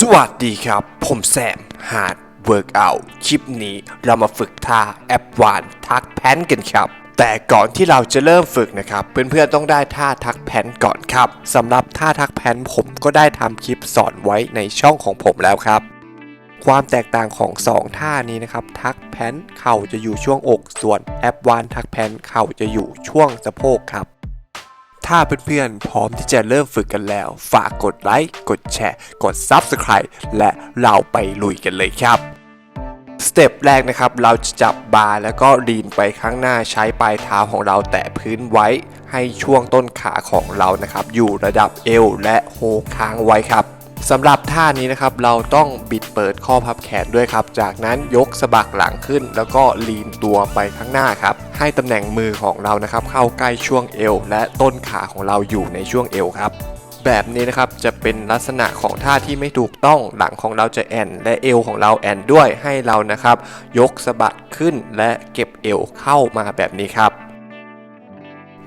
สวัสดีครับ ผมแซมฮาร์ดเวิร์กอัลคลิปนี้เรามาฝึกท่าแอปวานทักแพนกันครับ แต่ก่อนที่เราจะเริ่มฝึกนะครับ เพื่อนๆต้องได้ท่าทักแพนก่อนครับสำหรับท่าทักแพนผมก็ได้ทำคลิปสอนไว้ในช่องของผมแล้วครับ ความแตกต่างของ 2 ท่านี้นะครับ ทักแพนเข่าจะอยู่ช่วงอกส่วนแอปวานทักแพนเข่าจะอยู่ช่วงสะโพกครับ ถ้าเพื่อนๆพร้อมที่จะเริ่มฝึกกันแล้ว ฝากกดไลค์ กดแชร์ กด Subscribe และเราไปลุยกันเลยครับสเต็ปแรกนะครับ เราจะจับบาร์แล้วก็ดีนไปข้างหน้าใช้ปลายเท้าของเราแตะพื้นไว้ ให้ช่วงต้นขาของเรานะครับ อยู่ระดับเอวและโฮค้างไว้ครับ สำหรับท่านี้นะครับเราต้องบิดเปิดข้อพับแขนด้วยครับ จากนั้นยกสะบักหลังขึ้น แล้วก็ลีนตัวไปข้างหน้าครับ ให้ตำแหน่งมือของเรานะครับ เข้าใกล้ช่วงเอว และต้นขาของเราอยู่ในช่วงเอวครับ แบบนี้นะครับจะเป็นลักษณะของท่าที่ไม่ถูกต้องหลังของเราจะแอนและเอวของเราแอนด้วยให้เรานะครับ ยกสะบัดขึ้นและเก็บเอวเข้ามาแบบนี้ครับ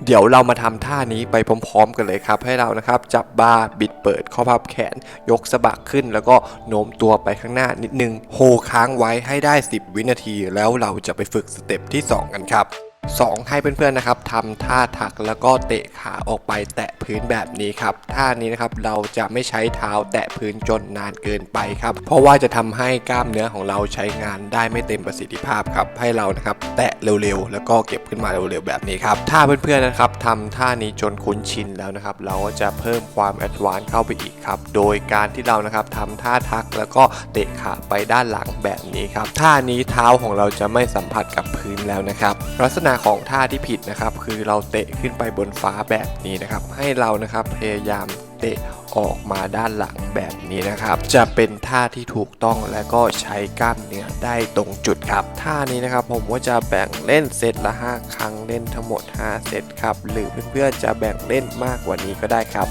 เดี๋ยวเรามาทำท่านี้ไปพร้อม ๆ กันเลยครับ ให้เรานะครับจับบาบิดเปิดข้อพับแขน ยกสะบักขึ้น แล้วก็โน้มตัวไปข้างหน้านิดนึงโฮค้างไว้ให้ได้ 10 วินาที แล้วเราจะไปฝึกสเต็ปที่ 2 กันครับ 2 ให้เพื่อนๆนะครับทำท่าถักแล้วก็เตะขาออกไปแตะพื้นแบบนี้ครับท่านี้นะครับเราจะไม่ใช้เท้าแตะพื้นจนนานเกินไปครับ เพราะว่าจะทำให้กล้ามเนื้อของเราใช้งานได้ไม่เต็มประสิทธิภาพครับให้เรานะครับแตะเร็วๆแล้วก็เก็บขึ้นมาเร็วๆแบบนี้ครับถ้าเพื่อนๆนะครับทำท่านี้จนคุ้นชินแล้วนะครับ เราก็จะเพิ่มความแอดวานซ์เข้าไปอีกครับโดยการที่เรานะครับทำท่าทักแล้วก็เตะขาไปด้านหลังแบบนี้ครับท่านี้เท้าของเราจะไม่สัมผัสกับพื้นแล้วนะครับ ลักษณะของท่าที่ผิดนะครับ คือเราเตะขึ้นไปบนฟ้าแบบนี้นะครับ ให้เรานะครับพยายามเตะออกมาด้านหลังแบบนี้นะครับ จะเป็นท่าที่ถูกต้องและก็ใช้กล้ามเนื้อได้ตรงจุดครับ ท่านี้นะครับผมก็จะแบ่งเล่นเซตละ 5 ครั้งเล่นทั้งหมด 5 เซตครับ หรือเพื่อนๆจะแบ่งเล่นมากกว่านี้ก็ได้ครับ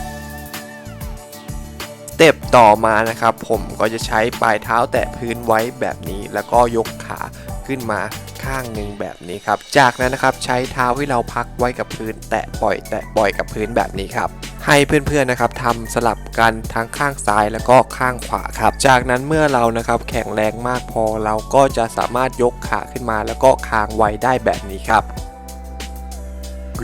สเต็ปต่อมานะครับ ผมก็จะใช้ปลายเท้าแตะพื้นไว้แบบนี้ แล้วก็ยกขาขึ้นมา ข้างหนึ่งแบบนี้ครับ จากนั้นนะครับใช้เท้าที่เราพักไว้กับพื้น แตะปล่อย แตะปล่อยกับพื้นแบบนี้ครับ ให้เพื่อนๆนะครับทำสลับกันทั้งข้างซ้ายแล้วก็ข้างขวาครับ จากนั้นเมื่อเรานะครับแข็งแรงมากพอเราก็จะสามารถยกขาขึ้นมา แล้วก็คางไว้ได้แบบนี้ครับ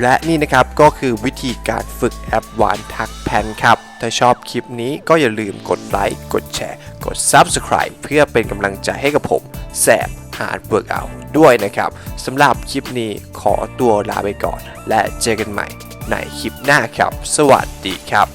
และนี่นะครับก็คือวิธีการฝึกแอปวานทักแพนครับ ถ้าชอบคลิปนี้ก็อย่าลืมกดไลค์ กดแชร์ กด Subscribe เพื่อเป็นกำลังใจให้กับผมแซม Hard Workout ด้วยนะครับสำหรับคลิปนี้ขอตัวลาไปก่อน และเจอกันใหม่ในคลิปหน้าครับ สวัสดีครับ